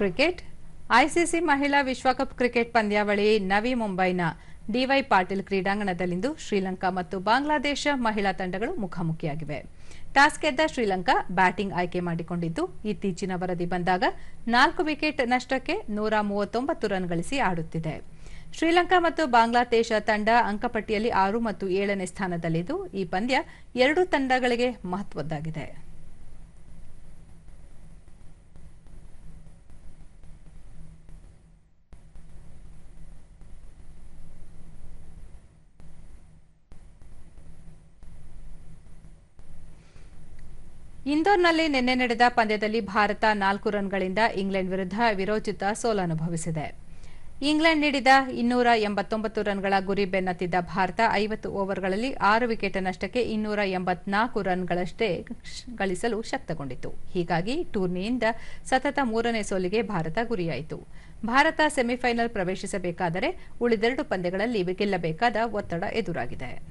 Cricket, ICC ಮಹಿಳಾ ವಿಶ್ವಕಪ್ cricket ಪಂದ್ಯಾವಳಿ ನವಿ ಮುಂಬೈನ ಡಿವೈ ಪಾಟೀಲ್ ಕ್ರೀಡಾಂಗಣದಲ್ಲಿಂದು ಶ್ರೀಲಂಕಾ ಮತ್ತು ಬಾಂಗ್ಲಾದೇಶ ಮಹಿಳಾ ತಂಡಗಳು ಮುಖಾಮುಖಿಯಾಗಿವೆ. ಟಾಸ್ ಗೆದ್ದ ಶ್ರೀಲಂಕಾ ಬ್ಯಾಟಿಂಗ್ ಆಯ್ಕೆ ಮಾಡಿಕೊಂಡಿದ್ದು, ಇತ್ತೀಚಿನ ವರದಿ ಬಂದಾಗ ನಾಲ್ಕು ವಿಕೆಟ್ ನಷ್ಟಕ್ಕೆ ನೂರ ಮೂವತ್ತೊಂಬತ್ತು ರನ್ ಗಳಿಸಿ ಆಡುತ್ತಿದೆ. ಶ್ರೀಲಂಕಾ ಮತ್ತು ಬಾಂಗ್ಲಾದೇಶ ತಂಡ ಅಂಕಪಟ್ಟಿಯಲ್ಲಿ ಆರು ಮತ್ತು ಏಳನೇ ಸ್ಥಾನದಲ್ಲಿದ್ದು, ಈ ಪಂದ್ಯ ಎರಡೂ ತಂಡಗಳಿಗೆ ಮಹತ್ವದ್ದಾಗಿದೆ. ಇಂದೋರ್ನಲ್ಲಿ ನಿನ್ನೆ ನಡೆದ ಪಂದ್ಯದಲ್ಲಿ ಭಾರತ ನಾಲ್ಕು ರನ್ಗಳಿಂದ ಇಂಗ್ಲೆಂಡ್ ವಿರುದ್ಧ ವಿರೋಚಿತ ಸೋಲನುಭವಿಸಿದೆ. ಇಂಗ್ಲೆಂಡ್ ನೀಡಿದ ಇನ್ನೂರ ಎಂಬತ್ತೊಂಬತ್ತು ರನ್ಗಳ ಗುರಿ ಬೆನ್ನತ್ತಿದ್ದ ಭಾರತ ಐವತ್ತು ಓವರ್ಗಳಲ್ಲಿ ಆರು ವಿಕೆಟ್ ನಷ್ಟಕ್ಕೆ ಇನ್ನೂರ ಎಂಬತ್ನಾಲ್ಕು ರನ್ಗಳಷ್ಟೇ ಗಳಿಸಲು ಶಕ್ತಗೊಂಡಿತು ಹೀಗಾಗಿ ಟೂರ್ನಿಯಿಂದ ಸತತ ಮೂರನೇ ಸೋಲಿಗೆ ಭಾರತ ಗುರಿಯಾಯಿತು. ಭಾರತ ಸೆಮಿಫೈನಲ್ ಪ್ರವೇಶಿಸಬೇಕಾದರೆ ಉಳಿದೆರಡು ಪಂದ್ಯಗಳಲ್ಲಿ ಗೆಲ್ಲಬೇಕಾದ ಒತ್ತಡ ಎದುರಾಗಿದೆ.